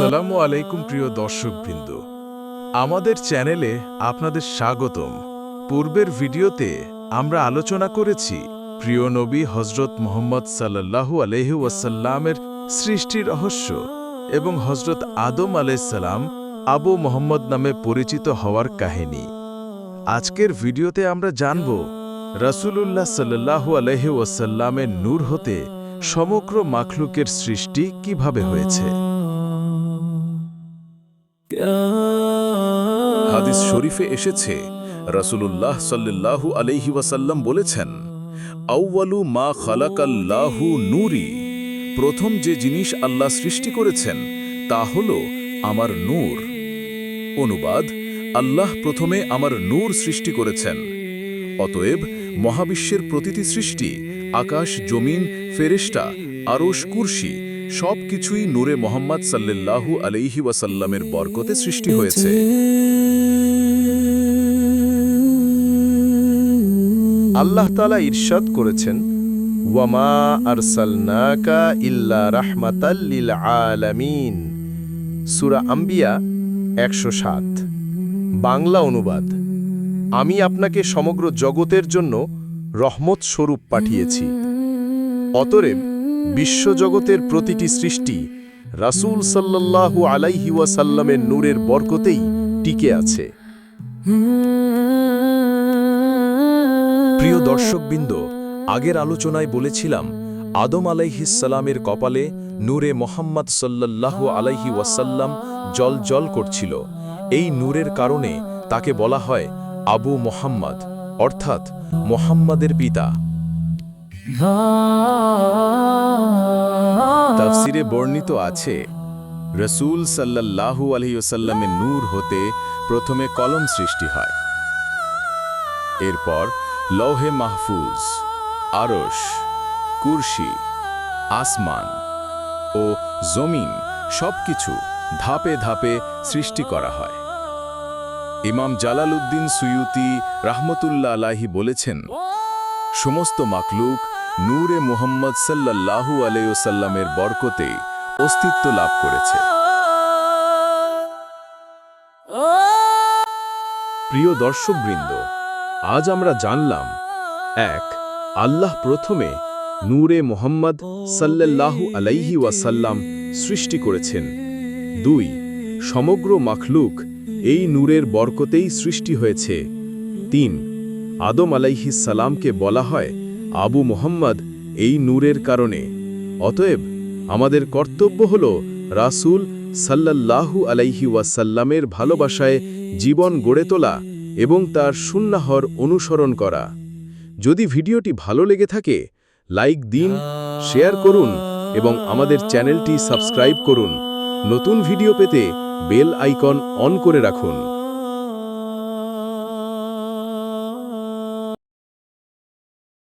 আসসালামু আলাইকুম, প্রিয় দর্শকবৃন্দ। আমাদের চ্যানেলে আপনাদের স্বাগতম। পূর্বের ভিডিওতে আমরা আলোচনা করেছি প্রিয় নবী হজরত মোহাম্মদ সাল্লাল্লাহু আলহি ওয়াসাল্লামের সৃষ্টি রহস্য এবং হজরত আদম আলাইসাল্লাম আবু মোহাম্মদ নামে পরিচিত হওয়ার কাহিনী। আজকের ভিডিওতে আমরা জানব, রসুলুল্লাহ সাল্লাহু আলহি ওয়াসাল্লামের নূর হতে সমগ্র মাখলুকের সৃষ্টি কীভাবে হয়েছে। হাদিস শরীফে এসেছে, রসুলুল্লাহ সাল্লাল্লাহু আলাইহি ওয়াসাল্লাম বলেছেন আউয়ালু মা খালাকাল্লাহু নূরি। প্রথম যে জিনিস আল্লাহ সৃষ্টি করেছেন, তা হল আমার নূর। অনুবাদ, আল্লাহ প্রথমে আমার নূর সৃষ্টি করেছেন। অতএব, মহাবিশ্বের প্রতিটি সৃষ্টি, আকাশ, জমিন ফেরেস্টা আরশ কুরসি সব কিছুই নূরে মোহাম্মদ সাল্লাল্লাহু আলাইহি ওয়াসাল্লামের বরকতে সৃষ্টি হয়েছে। আল্লাহ তালা ইরশাদ করেছেন, ওয়ামা আম্বিয়া একশো সাত। বাংলা অনুবাদ, আমি আপনাকে সমগ্র জগতের জন্য রহমত স্বরূপ পাঠিয়েছি। অতরেব বিশ্বজগতের প্রতিটি সৃষ্টি রাসূল সাল্লাল্লাহু আলাইহি ওয়াসাল্লামের নূরের বরকতেই টিকে আছে। প্রিয় দর্শকবৃন্দ, আগের আলোচনায় বলেছিলাম, আদম আলাইহিসালামের কপালে নূরে মোহাম্মদ সাল্লাল্লাহু আলাইহি ওয়াসাল্লাম জল জল করছিল। এই নূরের কারণে তাকে বলা হয় আবু মোহাম্মদ, অর্থাৎ মোহাম্মদের পিতা। তাফসিরে বর্ণিত আছে, রসুল সাল্লাল্লাহু আলহিউসাল্লামের নূর হতে প্রথমে কলম সৃষ্টি হয়, এরপর লৌহে মাহফুজ, আরশ, কুরশি, আসমান ও জমিন সবকিছু ধাপে ধাপে সৃষ্টি করা হয়। ইমাম জালালউদ্দিন সুয়ুতি রাহমতুল্লাহ আলাহি বলেছেন সমস্ত মাকলুক নূরে মুহাম্মদ সাল্লাল্লাহু আলাইসাল্লামের বরকতে অস্তিত্ব লাভ করেছে। প্রিয় দর্শকবৃন্দ, আজ আমরা জানলাম, এক, আল্লাহ প্রথমে নূরে মোহাম্মদ সাল্লাল্লাহু আলাইহি ওয়াসাল্লাম সৃষ্টি করেছেন। দুই, সমগ্র মাখলুক এই নূরের বরকতেই সৃষ্টি হয়েছে। তিন আদম সালামকে বলা হয় আবু মোহাম্মদ এই নূরের কারণে। অতএব আমাদের কর্তব্য হল রাসূল সাল্লাল্লাহু আলাইহি ওয়াসাল্লামের ভালোবাসায় জীবন গড়ে তোলা এবং তার সুন্নাহর অনুসরণ করা। যদি ভিডিওটি ভালো লেগে থাকে, লাইক দিন, শেয়ার করুন এবং আমাদের চ্যানেলটি সাবস্ক্রাইব করুন। নতুন ভিডিও পেতে বেল আইকন অন করে রাখুন।